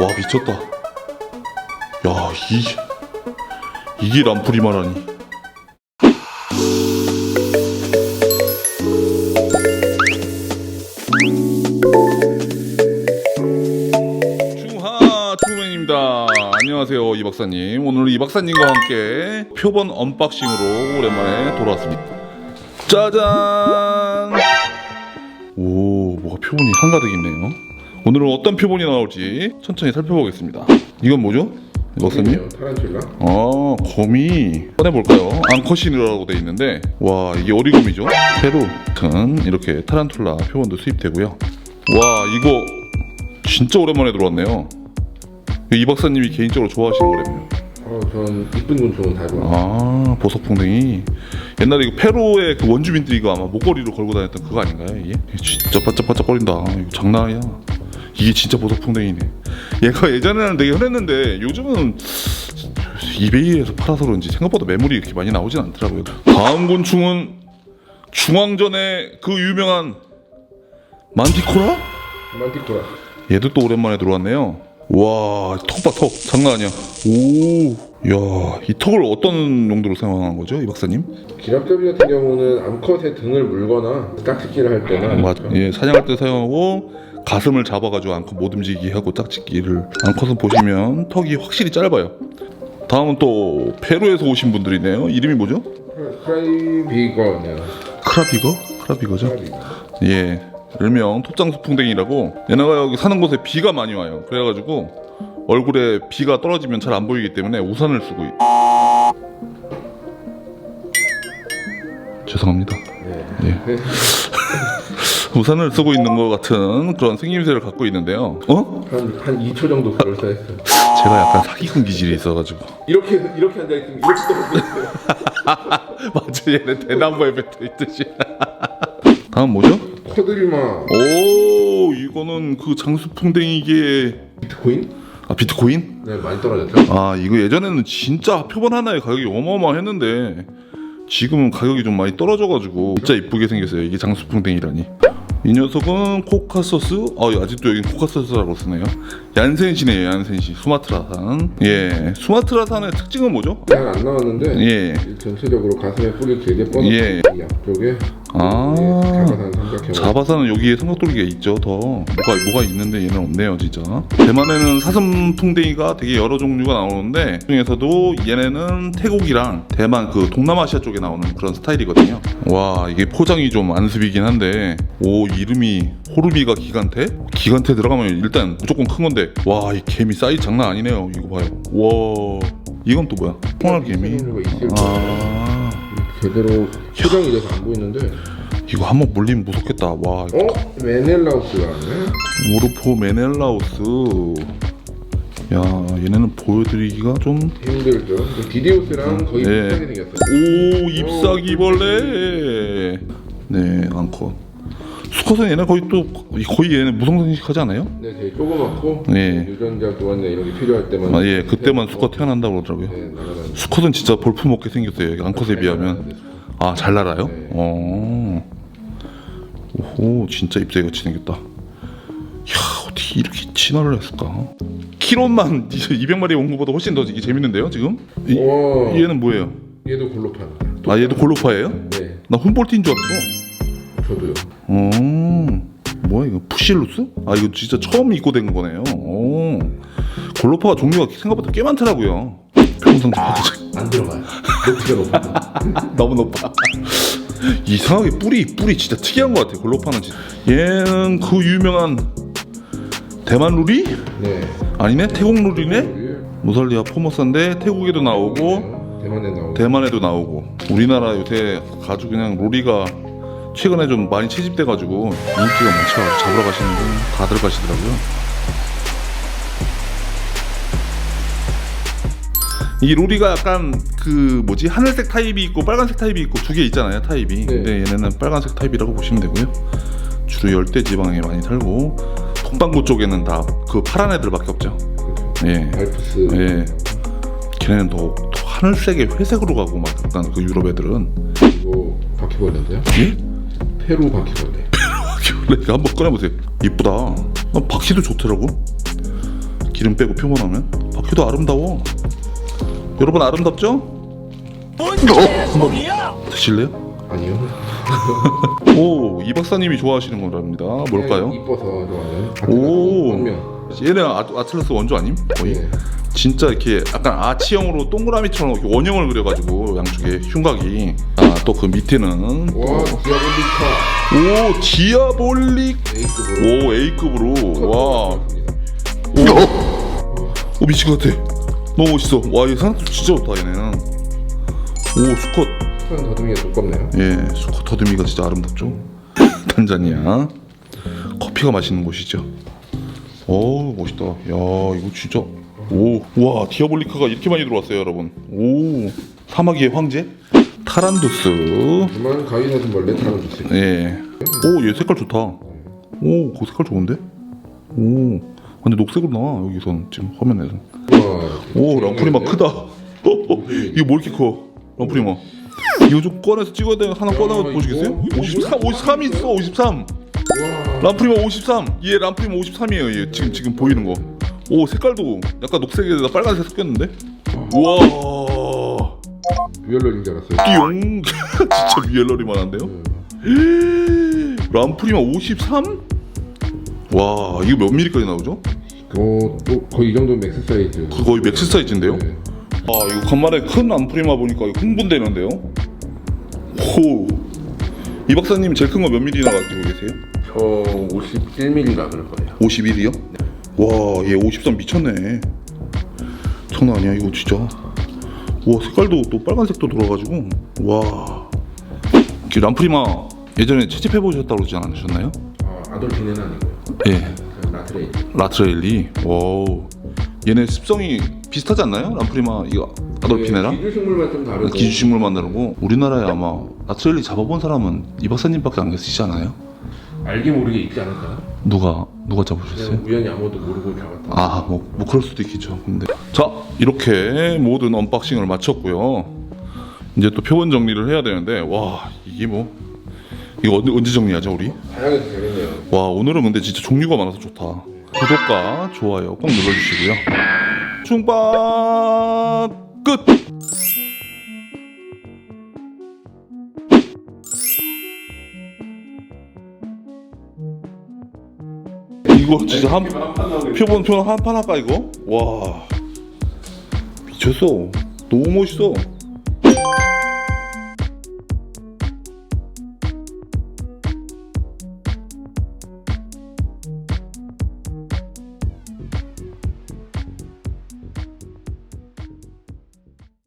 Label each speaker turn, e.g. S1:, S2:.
S1: 와 미쳤다. 야 이, 이게 람프리마라니. 중하 중맨입니다. 안녕하세요 이 박사님. 오늘 이 박사님과 함께 표본 언박싱으로 오랜만에 돌아왔습니다. 짜잔. 오 뭐가 표본이 한가득 있네요. 오늘은 어떤 표본이 나올지 천천히 살펴보겠습니다. 이건 뭐죠? 이 박사님?
S2: 타란툴라?
S1: 아 거미 꺼내볼까요? 앙컷신이라고 돼 있는데 와 이게 어리곰이죠 페루 같은 이렇게 타란툴라 표본도 수입되고요 와 이거 진짜 오랜만에 들어왔네요 이 박사님이 개인적으로 좋아하시는 거라며
S2: 어, 전 이쁜 곤충은 다 좋아.
S1: 아 보석풍뎅이 옛날에 이거 페루의 그 원주민들이 이거 아마 목걸이로 걸고 다녔던 그거 아닌가요 이게? 진짜 반짝반짝거린다 이거 장난 아니야 이게 진짜 보석풍뎅이네 얘가 예전에는 되게 흔했는데 요즘은 이베이에서 팔아서 그런지 생각보다 매물이 이렇게 많이 나오진 않더라고요 다음 곤충은 중앙전의 그 유명한 만티코라?
S2: 만티코라.
S1: 얘도 또 오랜만에 들어왔네요. 와, 턱 봐, 턱. 장난 아니야. 오, 야, 이 턱을 어떤 용도로 사용한 거죠, 이 박사님?
S2: 기랍잡이 같은 경우는 암컷의 등을 물거나 짝짓기를 할 때나
S1: 맞, 예, 사냥할 때 사용하고 가슴을 잡아가지고 암컷 못 움직이게 하고 짝짓기를. 암컷은 보시면 턱이 확실히 짧아요. 다음은 또 페루에서 오신 분들이네요. 이름이 뭐죠?
S2: 크라이비거네요.
S1: 크라비거? 크라비거죠?
S2: 크라이비거.
S1: 예. 일명 톱장수풍뎅이라고 얘네가 여기 사는 곳에 비가 많이 와요. 그래가지고 얼굴에 비가 떨어지면 잘 안 보이기 때문에 우산을 쓰고 있... 죄송합니다.
S2: 네.
S1: 예. 우산을 쓰고 있는 것 같은 그런 생김새를 갖고 있는데요. 어?
S2: 한, 한 2초 정도 그럴싸했어요.
S1: 제가 약간 사기꾼 기질이 있어가지고.
S2: 이렇게, 이렇게 앉아있으면 이렇게 떨어져 있어요.
S1: 맞아, 얘네 대나무에 뱉어 있듯이. 다음 뭐죠?
S2: 코드리마
S1: 오, 이거는 그 장수풍뎅이계
S2: 비트코인?
S1: 아 비트코인?
S2: 네, 많이 떨어졌죠.
S1: 아 이거 예전에는 진짜 표본 하나에 가격이 어마어마했는데 지금은 가격이 좀 많이 떨어져가지고 진짜 이쁘게 생겼어요 이게 장수풍뎅이라니 이 녀석은 코카서스? 아 아직도 여긴 코카서스라고 쓰네요. 얀센시네요 얀센시. 수마트라산. 예 수마트라산의 특징은 뭐죠?
S2: 잘 안 나왔는데
S1: 예.
S2: 전체적으로 가슴에 뿔이 길게 뻗어
S1: 예.
S2: 이 앞쪽에.
S1: 아.
S2: 예, 삼각형
S1: 자바사는 여기에 삼각돌기가 있죠 더. 뭐가 뭐가 있는데 얘는 없네요 진짜. 대만에는 사슴풍뎅이가 되게 여러 종류가 나오는데 그 중에서도 얘네는 태국이랑 대만 그 동남아시아 쪽에 나오는 그런 스타일이거든요. 와 이게 포장이 좀 안습이긴 한데 오 이름이 호르비가 기간테 기간테 들어가면 일단 무조건 큰 건데. 와 이 개미 사이즈 장난 아니네요 이거 봐요. 와 이건 또 뭐야? 홍알개미. 아.
S2: 제대로 포장이 돼서 안 보이는데
S1: 이거 한 번 물리면 무섭겠다 와
S2: 어? 메넬라우스가 왔네?
S1: 모르포 메넬라우스 야 얘네는 보여드리기가 좀
S2: 힘들죠. 그 디디오스랑 거의
S1: 네.
S2: 비슷하게 생겼어요.
S1: 오 잎사귀벌레 네 앙컷 수컷은 얘네 거의 또 거의 얘네 무성생식하지 않아요?
S2: 네, 되게 조그맣고
S1: 네.
S2: 유전자 교환이나 이런 게 필요할 때만
S1: 아 예 그때만 수컷 태어난다고 그러더라고요
S2: 네.
S1: 수컷은 진짜 볼품없게 생겼어요 앙컷에 비하면 아잘 날아요?
S2: 네.
S1: 어 오호 진짜 같이 생겼다 야 어떻게 이렇게 진화를 했을까 키론만 200마리 온 것보다 훨씬 더 이게 재밌는데요 지금? 이,
S2: 우와.
S1: 얘는 뭐예요?
S2: 얘도 골로판.
S1: 아 얘도 골로파예요?
S2: 네,
S1: 나 훔볼트인 줄 알았어
S2: 저도요.
S1: 어 뭐야 이거 푸실루스? 아 이거 진짜 처음 입고된 거네요 어 골로파가 종류가 생각보다 꽤 많더라고요 평상
S2: 좀안 들어가요. 높이가 높아.
S1: 너무 높아 이상하게 뿔이 뿔이 진짜 특이한 것 같아 골로파는 진짜 얘는 그 유명한 대만 루리?
S2: 네.
S1: 아니네 태국 루리네?
S2: 여기
S1: 무설리아 포머스인데 태국에도 나오고
S2: 대만에 나오고.
S1: 대만에도 나오고 우리나라 요새 아주 그냥 로리가 최근에 좀 많이 채집돼가지고 인기가 많죠 잡으러 가시는 분 다들 가시더라고요 이 로리가 약간 그 뭐지 하늘색 타입이 있고 빨간색 타입이 있고 두 개 있잖아요 타입이 근데 얘네는 빨간색 타입이라고 보시면 되고요 주로 열대 지방에 많이 살고 동반구 쪽에는 다 그 파란 애들밖에 없죠 예.
S2: 알프스.
S1: 예. 걔네는 더, 더 하늘색의 회색으로 가고 막 약간 그 유럽 애들은
S2: 이거 바퀴벌레인데요?
S1: 예?
S2: 페루 바퀴벌레.
S1: 원래 이거 한번 꺼내보세요. 이쁘다. 어, 바퀴도 좋더라고. 기름 빼고 표본하면 바퀴도 아름다워 여러분 아름답죠? 한번 드실래요?
S2: 아니요.
S1: 오, 이 박사님이 좋아하시는 거랍니다. 뭘까요?
S2: 그냥 이뻐서 좋아하는.
S1: 오. 얘는 아, 아틀라스 원조 아님? 거의?
S2: 네.
S1: 진짜 이렇게 약간 아치형으로 동그라미처럼 이렇게 원형을 그려가지고 양쪽에 흉곽이 아 또 그 밑에는
S2: 와 디아볼리카
S1: 오 디아볼릭
S2: A급으로.
S1: 오 A급으로 와
S2: 와.
S1: 오, 오 미친 것 같아 너무 멋있어. 와이 사람 진짜 좋다 얘네는. 오 수컷.
S2: 큰 더듬이가 두껍네요.
S1: 예 수컷 더듬이가 진짜 아름답죠? 탄자니아 커피가 맛있는 곳이죠. 오 멋있다. 야 이거 진짜. 오 와 디아볼리카가 이렇게 많이 들어왔어요 여러분. 오 사마귀의 황제? 타란두스.
S2: 그만 가위 사슴 벌레 타는 주세요.
S1: 예오 얘 색깔 좋다. 오 그 색깔 좋은데? 오 근데 녹색으로 나와 여기선. 지금 화면에선
S2: 와.
S1: 오 람프리마 크다. 어, 어, 이거 뭐 이렇게 커? 람프리마. 이거 좀 꺼내서 찍어야 돼. 하나 꺼내
S2: 이거?
S1: 보시겠어요?
S2: 이거
S1: 53 53이 있어 53
S2: 와.
S1: 람프리마 53 얘 람프리마 53이에요 얘. 지금 지금 보이는 거 오 색깔도 약간 녹색에다. 빨간색 섞였는데? 우와.
S2: 뷰얼러인 줄 알았어요.
S1: 띠용. 진짜 미엘러리만 한데요? 람프리마 53? 와 이거 몇 미리까지 나오죠?
S2: 어, 또 거의 이 정도면 맥스 사이즈.
S1: 그 거의 맥스 사이즈인데요?
S2: 네.
S1: 아 이거 간만에 큰 람프리마 보니까 이거 흥분되는데요? 호. 이 박사님 제일 큰 거몇 미리나 가지고 계세요?
S2: 저 51mm가 그럴 거예요.
S1: 51이요? 와, 얘 53 미쳤네. 장난 아니야, 이거 진짜. 와, 색깔도 또 빨간색도 들어가지고. 와. 그 람프리마 예전에 채집해 보셨다고 그러지 않으셨나요?
S2: 아, 아돌피는 아니고요.
S1: 예.
S2: 그 라트레이.
S1: 라트레일리. 와우. 얘네 습성이 비슷하지 않나요? 람프리마 이거 아돌피네랑?
S2: 기주식물만 좀 다르고.
S1: 기주식물만 다르고 우리나라에 아마 라트레일리 잡아본 사람은 이 박사님밖에 안 계시지 않아요?
S2: 알게 모르게 있지 않을까?
S1: 누가 누가 잡으셨어요?
S2: 우연히 아무도 모르고 잡았다.
S1: 아, 뭐, 뭐 그럴 수도 있겠죠. 근데 자 이렇게 모든 언박싱을 마쳤고요. 이제 또 표본 정리를 해야 되는데 와 이게 뭐 이거 언제, 언제 정리하죠 우리?
S2: 다양해서 재밌네요.
S1: 와 오늘은 근데 진짜 종류가 많아서 좋다. 구독과 좋아요 꼭 눌러주시고요. 충밥 끝. 이거 진짜 한 표본 표본 한판 할까 이거? 와 미쳤어 너무 멋있어